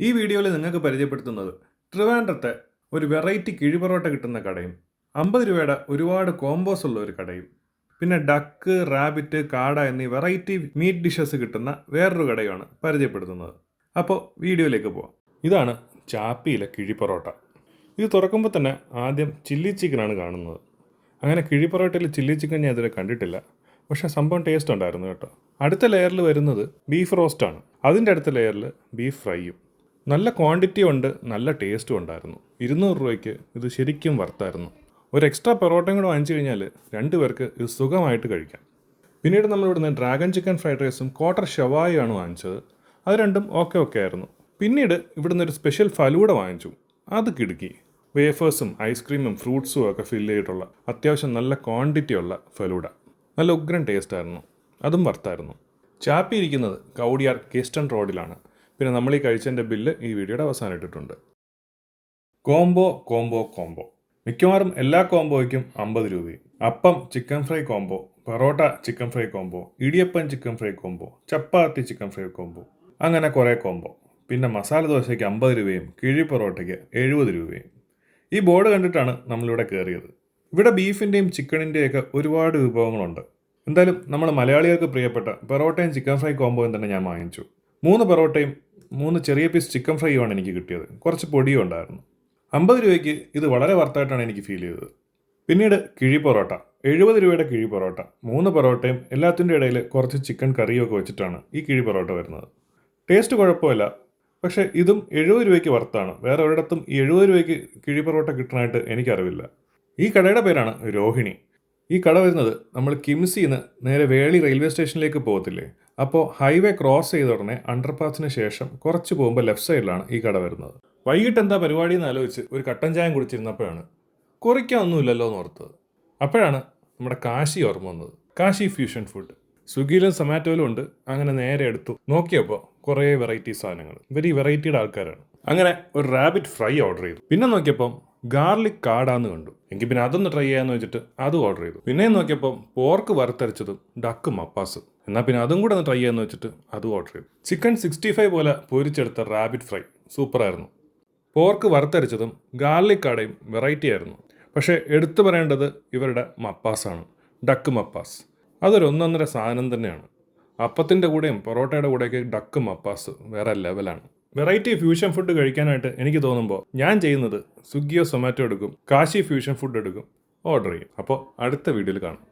ഈ വീഡിയോയിൽ നിങ്ങൾക്ക് പരിചയപ്പെടുത്തുന്നത് ട്രിവാൻഡ്രത്തെ ഒരു വെറൈറ്റി കിഴിപൊറോട്ട കിട്ടുന്ന കടയും അമ്പത് രൂപയുടെ ഒരുപാട് കോംബോസ് ഉള്ള ഒരു കടയും പിന്നെ ഡക്ക് റാബിറ്റ് കാട എന്നീ വെറൈറ്റി മീറ്റ് ഡിഷസ് കിട്ടുന്ന വേറൊരു കടയാണ് പരിചയപ്പെടുത്തുന്നത്. അപ്പോൾ വീഡിയോയിലേക്ക് പോവാം. ഇതാണ് ചാപ്പിയിലെ കിഴിപ്പൊറോട്ട ഇത് തുറക്കുമ്പോൾ തന്നെ ആദ്യം ചില്ലി ചിക്കനാണ് കാണുന്നത്. അങ്ങനെ കിഴിപ്പൊറോട്ടയിൽ ചില്ലി ചിക്കൻ ഞാൻ ഇതുവരെ കണ്ടിട്ടില്ല. പക്ഷെ സംഭവം ടേസ്റ്റ് ഉണ്ടായിരുന്നു കേട്ടോ. അടുത്ത ലെയറിൽ വരുന്നത് ബീഫ് റോസ്റ്റാണ്. അതിന്റെ അടുത്ത ലെയറിൽ ബീഫ് ഫ്രൈയും. നല്ല ക്വാണ്ടിറ്റി ഉണ്ട് നല്ല ടേസ്റ്റും ഉണ്ടായിരുന്നു. ഇരുന്നൂറ് രൂപയ്ക്ക് ഇത് ശരിക്കും വർത്തായിരുന്നു ഒരു എക്സ്ട്രാ പൊറോട്ടയും കൂടെ വാങ്ങിച്ചു കഴിഞ്ഞാൽ രണ്ട് പേർക്ക് ഇത് സുഖമായിട്ട് കഴിക്കാം. പിന്നീട് നമ്മൾ ഇവിടുന്ന് ഡ്രാഗൺ ചിക്കൻ ഫ്രൈഡ് റൈസും ക്വാർട്ടർ ഷവായാണ് വാങ്ങിച്ചത്. അത് രണ്ടും ഓക്കെ ഓക്കെ ആയിരുന്നു. പിന്നീട് ഇവിടുന്ന് ഒരു സ്പെഷ്യൽ ഫലൂടെ വാങ്ങിച്ചു. അത് കിടുക്കി. വേഫേഴ്സും ഐസ്ക്രീമും ഫ്രൂട്ട്സും ഒക്കെ ഫില്ല് ചെയ്തിട്ടുള്ള അത്യാവശ്യം നല്ല ക്വാണ്ടിറ്റി ഉള്ള ഫലൂഡ നല്ല ഉഗ്രൻ ടേസ്റ്റ് ആയിരുന്നു. അതും വർത്തായിരുന്നു ചാപ്പി ഇരിക്കുന്നത് കൗടിയാർ കേസ്റ്റൺ റോഡിലാണ്. പിന്നെ നമ്മൾ ഈ കഴിച്ചതിന്റെ ബില്ല് ഈ വീഡിയോയുടെ അവസാനം ഇട്ടിട്ടുണ്ട്. Combo combo combo. മിക്കവാറും എല്ലാ കോംബോയ്ക്കും അമ്പത് രൂപയും. Appam chicken fry combo parotta chicken fry combo idiyappam chicken fry combo chapati chicken fry combo അങ്ങനെ കുറേ കോംബോ. പിന്നെ മസാല ദോശയ്ക്ക് അമ്പത് രൂപയും കിഴി പൊറോട്ടയ്ക്ക് എഴുപത് രൂപയും. ഈ ബോർഡ് കണ്ടിട്ടാണ് നമ്മളിവിടെ കയറിയത് ഇവിടെ ബീഫിന്റെയും ചിക്കണിന്റെയും ഒക്കെ ഒരുപാട് വിഭവങ്ങളുണ്ട്. എന്തായാലും നമ്മൾ മലയാളികൾക്ക് പ്രിയപ്പെട്ട പൊറോട്ടയും ചിക്കൻ ഫ്രൈ കോംബോയും തന്നെ ഞാൻ വാങ്ങിച്ചു. മൂന്ന് പൊറോട്ടയും മൂന്ന് ചെറിയ പീസ് ചിക്കൻ ഫ്രൈയുമാണ് എനിക്ക് കിട്ടിയത്. കുറച്ച് പൊടിയും ഉണ്ടായിരുന്നു. അമ്പത് രൂപയ്ക്ക് ഇത് വളരെ വർത്തായിട്ടാണ് എനിക്ക് ഫീൽ ചെയ്തത്. പിന്നീട് കിഴി പൊറോട്ട. എഴുപത് രൂപയുടെ കിഴി പൊറോട്ട. മൂന്ന് പൊറോട്ടയും എല്ലാത്തിന്റെ ഇടയിൽ കുറച്ച് ചിക്കൻ കറിയും ഒക്കെ വെച്ചിട്ടാണ് ഈ കിഴി പൊറോട്ട വരുന്നത്. ടേസ്റ്റ് കുഴപ്പമില്ല. പക്ഷേ ഇതും എഴുപത് രൂപയ്ക്ക് വർത്താണ് വേറെ ഒരിടത്തും ഈ എഴുപത് രൂപയ്ക്ക് കിഴി പൊറോട്ട കിട്ടാനായിട്ട് എനിക്കറിവില്ല. ഈ കടയുടെ പേരാണ് രോഹിണി. ഈ കട വരുന്നത് നമ്മൾ കിംസിന്ന് നേരെ വേളി റെയിൽവേ സ്റ്റേഷനിലേക്ക് പോകത്തില്ലേ? അപ്പോൾ ഹൈവേ ക്രോസ് ചെയ്ത ഉടനെ അണ്ടർപാസിന് ശേഷം കുറച്ച് പോകുമ്പോൾ ലെഫ്റ്റ് സൈഡിലാണ് ഈ കട വരുന്നത്. വൈകിട്ട് എന്താ പരിപാടി എന്ന് ആലോചിച്ച് ഒരു കട്ടൻ ചായം കുടിച്ചിരുന്നപ്പോഴാണ് കുറിക്കാനൊന്നുമില്ലല്ലോ എന്ന് ഓർത്തത്. അപ്പോഴാണ് നമ്മുടെ കാശി ഓർമ്മ വന്നത്. Kashi fusion food. സ്വിഗ്ഗിയിലും സൊമാറ്റോയിലും ഉണ്ട്. അങ്ങനെ നേരെ എടുത്തു. നോക്കിയപ്പോൾ കുറേ വെറൈറ്റി സാധനങ്ങൾ. ഇവർ ഈ വെറൈറ്റിയുടെ ആൾക്കാരാണ്. അങ്ങനെ ഒരു റാബിറ്റ് ഫ്രൈ ഓർഡർ ചെയ്തു. പിന്നെ നോക്കിയപ്പം ഗാർലിക് കാടാന്ന് കണ്ടു. എങ്കിൽ പിന്നെ അതൊന്ന് ട്രൈ ചെയ്യാന്ന് വെച്ചിട്ട് അത് ഓർഡർ ചെയ്തു. പിന്നെ നോക്കിയപ്പോൾ പോർക്ക് വറുത്തരച്ചതും ഡക്കും മപ്പാസും എന്നാൽ പിന്നെ അതും കൂടെ ഒന്ന് ട്രൈ ചെയ്യാന്ന് വെച്ചിട്ട് അത് ഓർഡർ ചെയ്തു. ചിക്കൻ സിക്സ്റ്റി ഫൈവ് പോലെ പൊരിച്ചെടുത്ത റാബിറ്റ് ഫ്രൈ സൂപ്പറായിരുന്നു പോർക്ക് വറുത്തരച്ചതും ഗാർലിക് കടയും വെറൈറ്റി ആയിരുന്നു. പക്ഷേ എടുത്തു പറയേണ്ടത് ഇവരുടെ മപ്പാസാണ്. ഡക്ക് മപ്പാസ് അതൊരു ഒന്നൊന്നര സാധനം തന്നെയാണ്. അപ്പത്തിന്റെ കൂടെയും പൊറോട്ടയുടെ കൂടെയൊക്കെ ഡക്ക് മപ്പാസ് വേറെ ലെവലാണ് വെറൈറ്റി ഫ്യൂഷൻ ഫുഡ് കഴിക്കാനായിട്ട് എനിക്ക് തോന്നുമ്പോൾ ഞാൻ ചെയ്യുന്നത് സ്വിഗ്ഗിയോ സൊമാറ്റോ എടുക്കും കാശി ഫ്യൂഷൻ ഫുഡ് എടുക്കും ഓർഡർ ചെയ്യും. അപ്പോൾ അടുത്ത വീഡിയോയിൽ കാണാം.